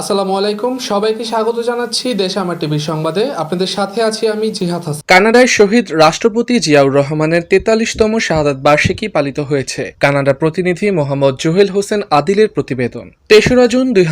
আসসালামু আলাইকুম, সবাইকে স্বাগত জানাচ্ছি দেশ আমার টিভির সংবাদে। আপনাদের সাথে আছি আমি জিহাদ হাসান। কানাডায় শহীদ রাষ্ট্রপতি জিয়াউর রহমানের তেতাল্লিশতম শাহাদাত বার্ষিকী পালিত হয়েছে। কানাডা প্রতিনিধি মোহাম্মদ জুহেল হোসেন আদিলের প্রতিবেদন। তেসরা জুন দুই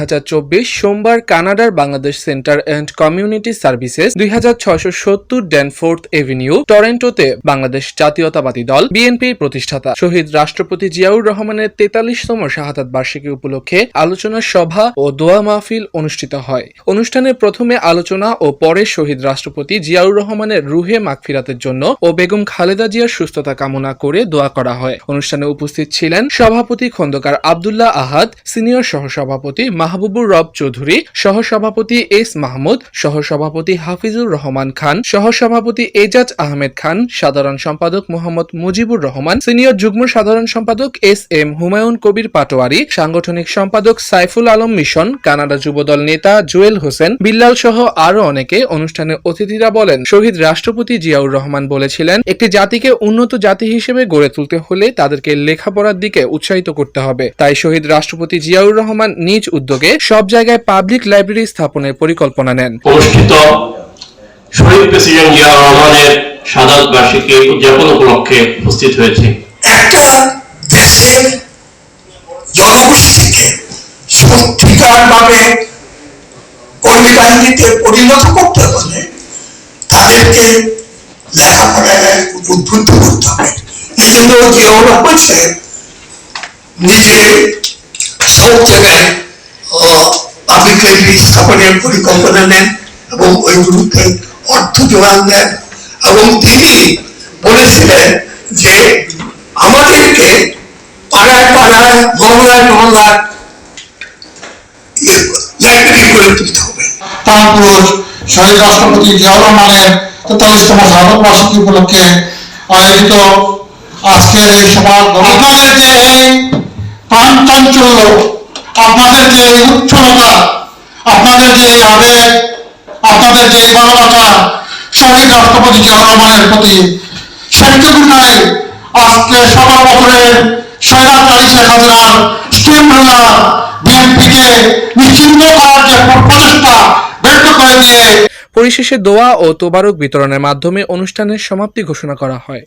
সোমবার কানাডার Bangladesh centre and community services দুই হাজার ছয়শো সত্তর ড্যানফোর্থ এভিনিউ, টরেন্টোতে বাংলাদেশ জাতীয়তাবাদী দল বিএনপির প্রতিষ্ঠাতা। শহীদ রাষ্ট্রপতি জিয়াউর রহমানের তেতাল্লিশতম শাহাদাত বার্ষিকী উপলক্ষে আলোচনা সভা ও দোয়া মাহফিল অনুষ্ঠিত হয়। অনুষ্ঠানে প্রথমে আলোচনা ও পরে শহীদ রাষ্ট্রপতি জিয়াউর রহমানের রুহে মাগফিরাতের জন্য ও বেগম খালেদা জিয়ার সুস্থতা কামনা করে দোয়া করা হয়। অনুষ্ঠানে উপস্থিত ছিলেন সভাপতি খন্দকার আবদুল্লাহ আহাদ, সিনিয়র সহসভাপতি মাহবুবুর রব চৌধুরী, সহসভাপতি এস মাহমুদ, সহসভাপতি হাফিজুর রহমান খান, সহসভাপতি এজাজ আহমেদ খান, সাধারণ সম্পাদক মোহাম্মদ মুজিবুর রহমান, সিনিয়র যুগ্ম সাধারণ সম্পাদক এস এম হুমায়ুন কবির পাটোয়ারি, সাংগঠনিক সম্পাদক সাইফুল আলম মিশন, কানাডা যুবদল নেতা জুয়েল হোসেন বিল্লাল সহ আরও অনেকে অনুষ্ঠানে অতিথিরা বলেন শহীদ রাষ্ট্রপতি জিয়াউর রহমান বলেছিলেন একটি জাতিকে উন্নত জাতি হিসেবে গড়ে তুলতে হলে তাদেরকে লেখাপড়ার দিকে উৎসাহিত করতে হবে। তাই শহীদ রাষ্ট্রপতি জিয়াউর রহমান নিজ উদ্যোগে সব জায়গায় পাবলিক লাইব্রেরি স্থাপনের পরিকল্পনা নেন। অনুষ্ঠিত শহীদ প্রেসিডেন্ট জিয়া রহমানের সাদাত বার্ষিকী উদযাপন উপলক্ষে উপস্থিত হয়েছে। একটা ভাবে কর্মী পরিণত করতে হলে তাদেরকে লেখাপড়ায় উদ্বুদ্ধ করতে হবে। এই জন্য জিয়াউর রহমান সাহেব নিজে সব জায়গায় স্থাপনের পরিকল্পনা নেন এবং ওই ওইগুলোতে অর্থ যোগান দেন। এবং তিনি বলেছিলেন যে, আমাদেরকে পাড়ায় পাড়ায় মহল্লায় মহল্লায় তুলতে হবে। প্রাণ পুরুষ শহীদ রাষ্ট্রপতি জিয়াউর রহমানের তেতাল্লিশতম স্বাধীন উপলক্ষে আয়োজিত আজকের এই সভা আপনাদের যে এই প্রাণ চাঞ্চল্য আপনাদের যে এই উচ্ছলতা আপনাদের যে এই আবেগ, আপনাদের যে এই ভালোবাসা, শহীদ রাষ্ট্রপতি জিয়াউর রহমানের প্রতি স্বেচ্ছাধিকারী আজকে সবার বছরের স্বৈরাচারী শেখ হাসিনার স্টিম করার যে প্রচেষ্টা ব্যর্থ করে দিয়ে পরিশেষে দোয়া ও তোবারক বিতরণের মাধ্যমে অনুষ্ঠানের সমাপ্তি ঘোষণা করা হয়।